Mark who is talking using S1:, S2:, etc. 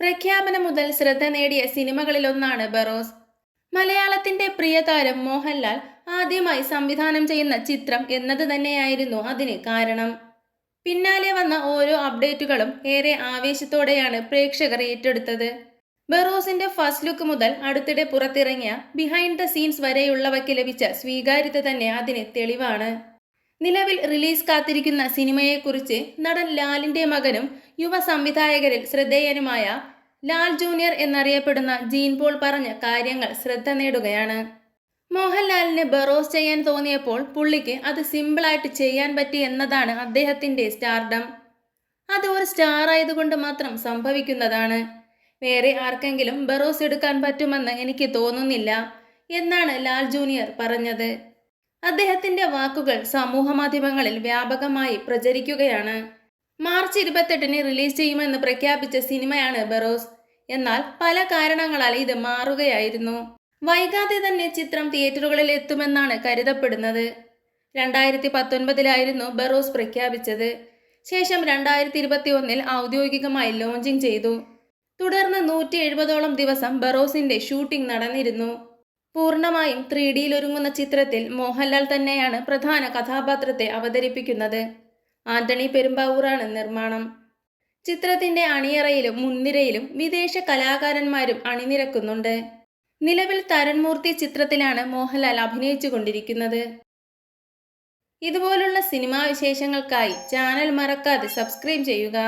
S1: പ്രഖ്യാപനം മുതൽ ശ്രദ്ധ നേടിയ സിനിമകളിലൊന്നാണ് ബറോസ്. മലയാളത്തിന്റെ പ്രിയതാരം മോഹൻലാൽ ആദ്യമായി സംവിധാനം ചെയ്യുന്ന ചിത്രം എന്നത് തന്നെയായിരുന്നു അതിന് കാരണം. പിന്നാലെ വന്ന ഓരോ അപ്ഡേറ്റുകളും ഏറെ ആവേശത്തോടെയാണ് പ്രേക്ഷകർ ഏറ്റെടുത്തത്. ബറോസിന്റെ ഫസ്റ്റ് ലുക്ക് മുതൽ അടുത്തിടെ പുറത്തിറങ്ങിയ ബിഹൈൻഡ് ദ സീൻസ് വരെയുള്ളവയ്ക്ക് ലഭിച്ച സ്വീകാര്യത തന്നെ അതിന് തെളിവാണ്. നിലവിൽ റിലീസ് കാത്തിരിക്കുന്ന സിനിമയെക്കുറിച്ച് നടൻ ലാലിന്റെ മകനും യുവ സംവിധായകരിൽ ശ്രദ്ധേയനുമായ ലാൽ ജൂനിയർ എന്നറിയപ്പെടുന്ന ജീൻ പോൾ പറഞ്ഞ കാര്യങ്ങൾ ശ്രദ്ധ നേടുകയാണ്. മോഹൻലാലിന് ബറോസ് ചെയ്യാൻ തോന്നിയപ്പോൾ പുള്ളിക്ക് അത് സിമ്പിളായിട്ട് ചെയ്യാൻ പറ്റി എന്നതാണ് അദ്ദേഹത്തിന്റെ സ്റ്റാർഡം. അത് ഒരു സ്റ്റാർ ആയതുകൊണ്ട് മാത്രം സംഭവിക്കുന്നതാണ്. വേറെ ആർക്കെങ്കിലും ബറോസ് എടുക്കാൻ പറ്റുമെന്ന് എനിക്ക് തോന്നുന്നില്ല എന്നാണ് ലാൽ ജൂനിയർ പറഞ്ഞത്. അദ്ദേഹത്തിന്റെ വാക്കുകൾ സമൂഹ മാധ്യമങ്ങളിൽ വ്യാപകമായി പ്രചരിക്കുകയാണ്. മാർച്ച് ഇരുപത്തെട്ടിന് റിലീസ് ചെയ്യുമെന്ന് പ്രഖ്യാപിച്ച സിനിമയാണ് ബറോസ്. എന്നാൽ പല കാരണങ്ങളാൽ ഇത് മാറുകയായിരുന്നു. വൈകാതെ തന്നെ ചിത്രം തിയേറ്ററുകളിൽ എത്തുമെന്നാണ് കരുതപ്പെടുന്നത്. രണ്ടായിരത്തി പത്തൊൻപതിലായിരുന്നു ബറോസ് പ്രഖ്യാപിച്ചത്. ശേഷം രണ്ടായിരത്തി ഇരുപത്തി ഒന്നിൽ ഔദ്യോഗികമായി ലോഞ്ചിങ് ചെയ്തു. തുടർന്ന് നൂറ്റി എഴുപതോളം ദിവസം ബറോസിന്റെ ഷൂട്ടിംഗ് നടന്നിരുന്നു. പൂർണമായും ത്രീ ഡിയിൽ ഒരുങ്ങുന്ന ചിത്രത്തിൽ മോഹൻലാൽ തന്നെയാണ് പ്രധാന കഥാപാത്രത്തെ അവതരിപ്പിക്കുന്നത്. ആന്റണി പെരുമ്പാവൂറാണ് നിർമ്മാണം. ചിത്രത്തിന്റെ അണിയറയിലും മുൻനിരയിലും വിദേശ കലാകാരന്മാരും അണിനിരക്കുന്നുണ്ട്. നിലവിൽ തരൺമൂർത്തി ചിത്രത്തിലാണ് മോഹൻലാൽ അഭിനയിച്ചു കൊണ്ടിരിക്കുന്നത് ഇതുപോലുള്ള സിനിമാ വിശേഷങ്ങൾക്കായി ചാനൽ മറക്കാതെ സബ്സ്ക്രൈബ് ചെയ്യുക.